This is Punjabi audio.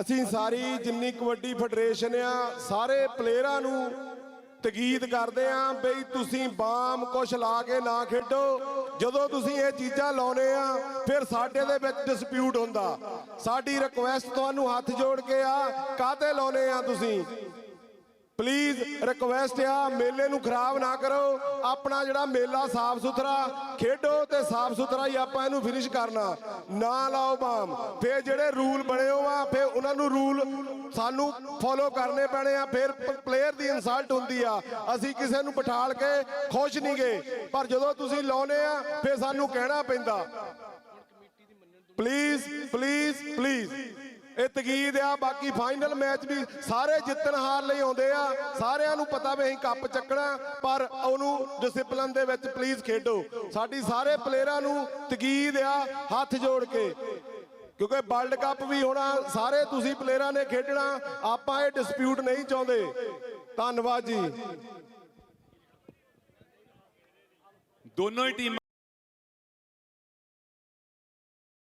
ਅਸੀਂ ਸਾਰੀ ਜਿੰਨੀ ਕਬੱਡੀ ਫੈਡਰੇਸ਼ਨ ਆ, ਸਾਰੇ ਪਲੇਅਰਾਂ ਨੂੰ ਤਗੀਦ ਕਰਦੇ ਆ ਬਈ ਤੁਸੀਂ ਬਾਮ ਕੁਛ ਲਾ ਕੇ ਨਾ ਖੇਡੋ। ਜਦੋਂ ਤੁਸੀਂ ਇਹ ਚੀਜ਼ਾਂ ਲਾਉਨੇ ਆ, ਫਿਰ ਸਾਡੇ ਦੇ ਵਿੱਚ ਡਿਸਪਿਊਟ ਹੁੰਦਾ। ਸਾਡੀ ਰਿਕੁਐਸਟ ਤੁਹਾਨੂੰ ਹੱਥ ਜੋੜ ਕੇ ਆ, ਕਾਹਤੇ ਲਾਉਨੇ ਆ ਤੁਸੀਂ? ਪਲੀਜ਼ ਰਿਕਵੈਸਟ ਆ, ਮੇਲੇ ਨੂੰ ਖਰਾਬ ਨਾ ਕਰੋ। ਆਪਣਾ ਜਿਹੜਾ ਮੇਲਾ ਸਾਫ਼ ਸੁਥਰਾ, ਖੇਡੋ ਤੇ ਸਾਫ਼ ਸੁਥਰਾ ਹੀ ਆਪਾਂ ਇਹਨੂੰ ਫਿਨਿਸ਼ ਕਰਨਾ। ਨਾ ਲਾਓ ਬਾਮ। ਫੇਰ ਜਿਹੜੇ ਰੂਲ ਬਣੇ ਹੋ ਆ, ਫੇਰ ਉਹਨਾਂ ਨੂੰ ਰੂਲ ਸਾਨੂੰ ਫੋਲੋ ਕਰਨੇ ਪੈਣੇ ਆ। ਫਿਰ ਪਲੇਅਰ ਦੀ ਇਨਸਲਟ ਹੁੰਦੀ ਆ। ਅਸੀਂ ਕਿਸੇ ਨੂੰ ਬਿਠਾਲ ਕੇ ਖੁਸ਼ ਨਹੀਂ ਗਏ। ਪਰ ਜਦੋਂ ਤੁਸੀਂ ਲਾਉਨੇ ਆ, ਫੇਰ ਸਾਨੂੰ ਕਹਿਣਾ ਪੈਂਦਾ। ਪਲੀਜ਼ ਪਲੀਜ਼ ਪਲੀਜ਼ ਇਹ ਤਕੀਦ ਆ, ਬਾਕੀ ਫਾਈਨਲ ਮੈਚ ਵੀ ਸਾਰੇ ਜਿੱਤਣ ਹਾਰ ਲਈ ਆਉਂਦੇ ਆ। ਸਾਰਿਆਂ ਨੂੰ ਪਤਾ ਵੀ ਅਸੀਂ ਕੱਪ ਚੱਕਣਾ, ਪਰ ਉਹਨੂੰ ਡਿਸਪਲਿਨ ਦੇ ਵਿੱਚ ਪਲੀਜ਼ ਖੇਡੋ। ਸਾਡੀ ਸਾਰੇ ਪਲੇਅਰਾਂ ਨੂੰ ਤਗੀਦ ਆ, ਹੱਥ ਜੋੜ ਕੇ। ਕਿਉਂਕਿ ਵਰਲਡ ਕੱਪ ਵੀ ਹੋਣਾ ਸਾਰੇ ਤੁਸੀਂ ਪਲੇਅਰਾਂ ਨੇ ਖੇਡਣਾ, ਆਪਾਂ ਇਹ ਡਿਸਪਿਊਟ ਨਹੀਂ ਚਾਹੁੰਦੇ। ਧੰਨਵਾਦ ਜੀ। ਦੋਨੋਂ ਹੀ ਟੀਮਾਂ